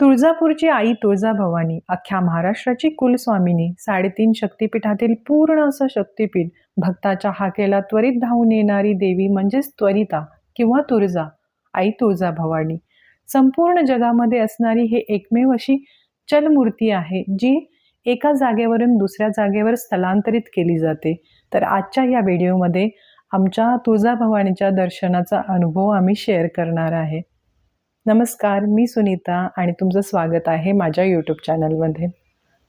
तुळजापूरची आई तुळजाभवानी अख्ख्या महाराष्ट्राची कुलस्वामिनी साडेतीन शक्तिपीठातील पूर्ण असं शक्तिपीठ भक्ताच्या हाकेला त्वरित धावून येणारी देवी म्हणजेच त्वरिता किंवा तुळजा आई तुळजाभवानी संपूर्ण जगामध्ये असणारी हे एकमेव अशी चलमूर्ती आहे जी एका जागेवरून दुसऱ्या जागेवर स्थलांतरित केली जाते. तर आजच्या या व्हिडिओमध्ये आमच्या तुळजाभवानीच्या दर्शनाचा अनुभव आम्ही शेअर करणार आहे. नमस्कार मी सुनीता आणि तुमचं स्वागत आहे माझ्या यूट्यूब चॅनलमध्ये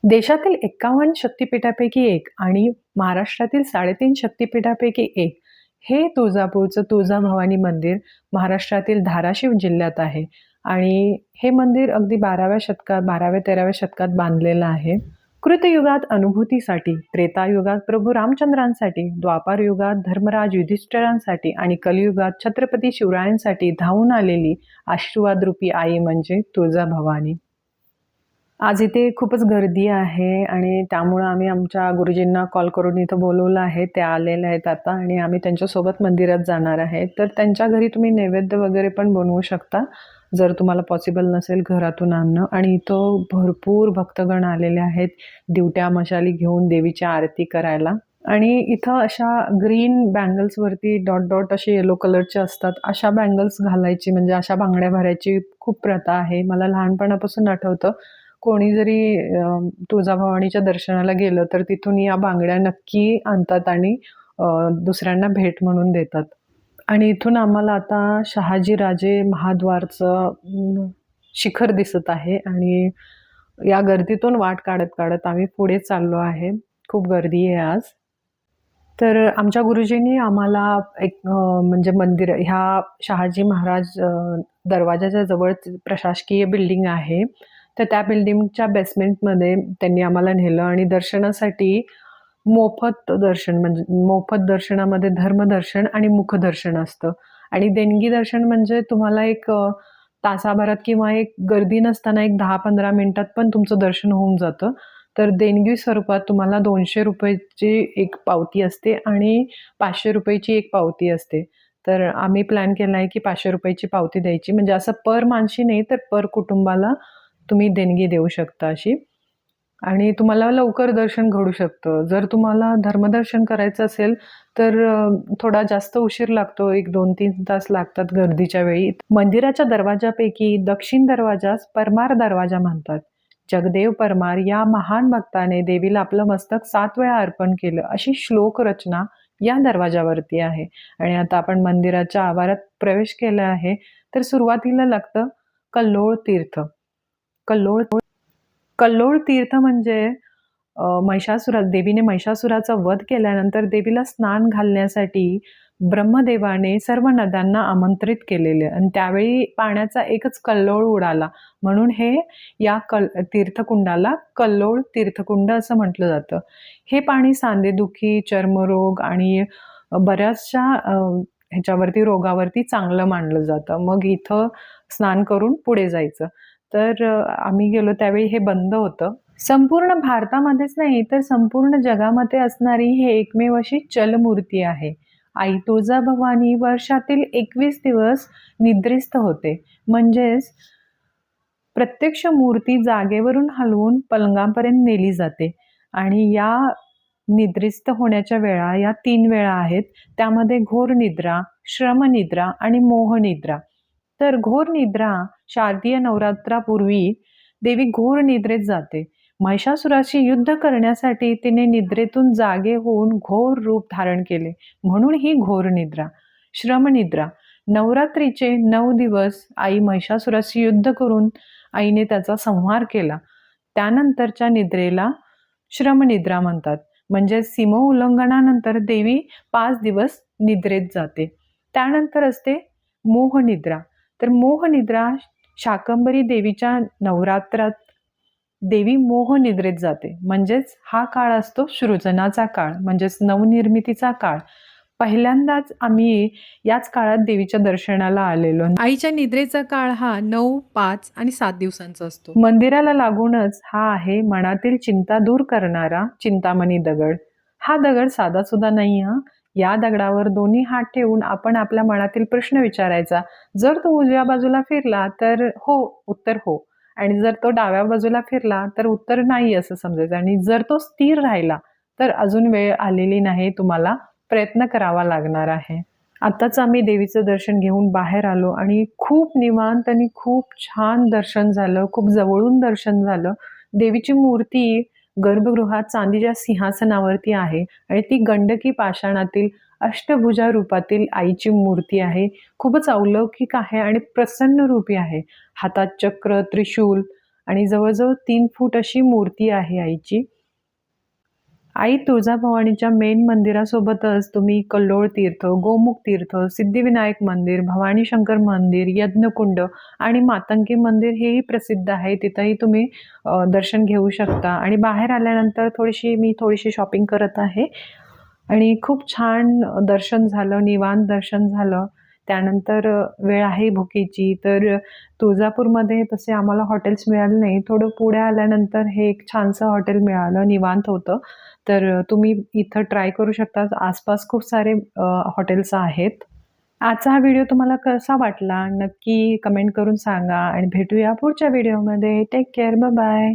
देशातील एक्कावन्न शक्तिपीठापैकी एक आणि महाराष्ट्रातील साडेतीन शक्तिपीठापैकी एक हे तुळजापूरचं तुळजाभवानी मंदिर महाराष्ट्रातील धाराशिव जिल्ह्यात आहे. आणि हे मंदिर अगदी बाराव्या शतकात बाराव्या तेराव्या शतकात बांधलेलं आहे. कृतयुगात अनुभूतीसाठी त्रेतायुगात प्रभू रामचंद्रांसाठी द्वापार युगात धर्मराज युधिष्ठिरांसाठी आणि कलियुगात छत्रपती शिवरायांसाठी धावून आलेली आशीर्वाद रूपी आई म्हणजे तुळजाभवानी आज इथे खूपच गर्दी आहे आणि त्यामुळं आम्ही आमच्या गुरुजींना कॉल करून इथं बोलवलं आहे. ते आलेले आहेत आता आणि आम्ही त्यांच्यासोबत मंदिरात जाणार आहे. तर त्यांच्या घरी तुम्ही नैवेद्य वगैरे पण बनवू शकता. जर तुम्हाला पॉसिबल नसेल घरातून आणणं. आणि इथं भरपूर भक्तगण आलेले आहेत दिवट्या मशाली घेऊन देवीची आरती करायला. आणि इथं अशा ग्रीन बँगल्सवरती डॉट डॉट असे येलो कलरचे असतात. अशा बँगल्स घालायची म्हणजे अशा बांगड्या भरायची खूप प्रथा आहे. मला लहानपणापासून आठवतं कोणी जरी तुळजाभवानीच्या दर्शनाला गेलं तर तिथून या बांगड्या नक्की आणतात आणि दुसऱ्यांना भेट म्हणून देतात. आणि इथून आम्हाला आता शहाजीराजे महाद्वारचं शिखर दिसत आहे. आणि या गर्दीतून वाट काढत काढत आम्ही पुढे चाललो आहे. खूप गर्दी आहे आज. तर आमच्या गुरुजींनी आम्हाला एक म्हणजे मंदिर ह्या शहाजी महाराज दरवाजाच्या जवळ प्रशासकीय बिल्डिंग आहे. तर त्या बिल्डिंगच्या बेसमेंटमध्ये त्यांनी आम्हाला नेलं आणि दर्शनासाठी मोफत दर्शन म्हणजे मोफत दर्शनामध्ये धर्मदर्शन आणि मुखदर्शन असतं. आणि देणगी दर्शन म्हणजे तुम्हाला एक तासाभरात किंवा एक गर्दी नसताना एक दहा पंधरा मिनिटात पण तुमचं दर्शन होऊन जातं. तर देणगी स्वरूपात तुम्हाला दोनशे रुपयाची एक पावती असते आणि पाचशे रुपयाची एक पावती असते. तर आम्ही प्लॅन केला आहे की पाचशे रुपयाची पावती द्यायची. म्हणजे असं पर मानशी नाही तर पर कुटुंबाला तुम्ही देणगी देऊ शकता अशी. आणि तुम्हाला लवकर दर्शन घडू शकतं. जर तुम्हाला धर्मदर्शन करायचं असेल तर थोडा जास्त उशीर लागतो. एक दोन तीन तास लागतात गर्दीच्या वेळी. मंदिराच्या दरवाजापैकी दक्षिण दरवाजास परमार दरवाजा म्हणतात जगदेव परमार या महान भक्ताने देवीला आपलं मस्तक सात वेळा अर्पण केलं अशी श्लोक रचना या दरवाजावरती आहे. आणि आता आपण मंदिराच्या आवारात प्रवेश केला आहे. तर सुरुवातीला लागतं कल्लोळ तीर्थ. कल्लोळ कल्लोळ तीर्थ म्हणजे महिषासुरा देवीने महिषासुराचा वध केल्यानंतर देवीला स्नान घालण्यासाठी ब्रह्मदेवाने सर्व नद्यांना आमंत्रित केलेले. आणि त्यावेळी पाण्याचा एकच कल्लोळ उडाला. म्हणून हे या कल तीर्थकुंडाला कल्लोळ तीर्थकुंड असं म्हटलं जातं. हे पाणी सांधेदुखी चर्मरोग आणि बऱ्याचशा ह्याच्यावरती रोगावरती चांगलं मानलं जातं. मग इथं स्नान करून पुढे जायचं. तर आम्ही गेलो त्यावेळी हे बंद होतं. संपूर्ण भारतामध्येच नाही तर संपूर्ण जगामध्ये असणारी हे एकमेव अशी चलमूर्ती आहे. आई तुळजाभवानी वर्षातील एकवीस दिवस निद्रिस्त होते. म्हणजेच प्रत्यक्ष मूर्ती जागेवरून हलवून पलंगापर्यंत नेली जाते. आणि या निद्रिस्त होण्याच्या वेळा या तीन वेळा आहेत त्यामध्ये घोर निद्रा श्रमनिद्रा आणि मोहनिद्रा तर घोर निद्रा शारदीय नवरात्रापूर्वी देवी घोर निद्रेत जाते. महिषासुराशी युद्ध करण्यासाठी तिने निद्रेतून जागे होऊन घोर रूप धारण केले. म्हणून ही घोर निद्रा. श्रमनिद्रा नवरात्रीचे नऊ दिवस आई महिषासुराशी युद्ध करून आईने त्याचा संहार केला. त्यानंतरच्या निद्रेला श्रमनिद्रा म्हणतात. म्हणजे सीम उल्लंघनानंतर देवी पाच दिवस निद्रेत जाते. त्यानंतर असते मोहनिद्रा तर मोहनिद्रा शाकंबरी देवीच्या नवरात्रात देवी मोहनिद्रेत जाते. म्हणजेच हा काळ असतो सृजनाचा काळ म्हणजेच नवनिर्मितीचा काळ. पहिल्यांदाच आम्ही याच काळात देवीच्या दर्शनाला आलेलो. आईच्या निद्रेचा काळ हा नऊ पाच आणि सात दिवसांचा असतो. मंदिराला लागूनच हा आहे मनातील चिंता दूर करणारा चिंतामणी दगड. हा दगड साधा सुद्धा नाही हा या दगडावर दोन्ही हात ठेवून आपण आपल्या मनातील प्रश्न विचारायचा. जर तो उजव्या बाजूला फिरला तर हो उत्तर हो. आणि जर तो डाव्या बाजूला फिरला तर उत्तर नाही असं समजायचं. आणि जर तो स्थिर राहिला तर अजून वेळ आलेली नाही तुम्हाला प्रयत्न करावा लागणार आहे. आत्ताच आम्ही देवीचं दर्शन घेऊन बाहेर आलो आणि खूप निवांत आणि खूप छान दर्शन झालं खूप जवळून दर्शन झालं. देवीची मूर्ती गर्भगृहात चांदीच्या सिंहासनावरती आहे आणि ती गंडकी पाषाणातील अष्टभुजा रूपातील आईची मूर्ती आहे. खूपच अवलौकिक आहे आणि प्रसन्न रूपी आहे. हातात चक्र त्रिशूल आणि जवळजवळ तीन फूट अशी मूर्ती आहे आईची. आई तुळजाभवानीच्या मेन मंदिरासोबतच तुम्ही कल्लोळ तीर्थ गोमुख तीर्थ सिद्धिविनायक मंदिर भवानी शंकर मंदिर यज्ञकुंड आणि मातंकी मंदिर हेही प्रसिद्ध आहे. तिथंही तुम्ही दर्शन घेऊ शकता. आणि बाहेर आल्यानंतर थोडीशी मी थोडीशी शॉपिंग करत आहे. आणि खूप छान दर्शन झालं निवांत दर्शन झालं. त्यानंतर वेळ आहे भुकेची. तर तुळजापूरमध्ये तसे आम्हाला हॉटेल्स मिळाले नाही. थोडं पुढे आल्यानंतर हे एक छानसं हॉटेल मिळालं निवांत होतं. तर तुम्ही इथं ट्राय करू शकता. आसपास खूप सारे हॉटेल्स आहेत. आजचा हा व्हिडिओ तुम्हाला कसा वाटला? नक्की कमेंट करून सांगा. आणि भेटूया पुढच्या व्हिडिओमध्ये टेक केअर बाय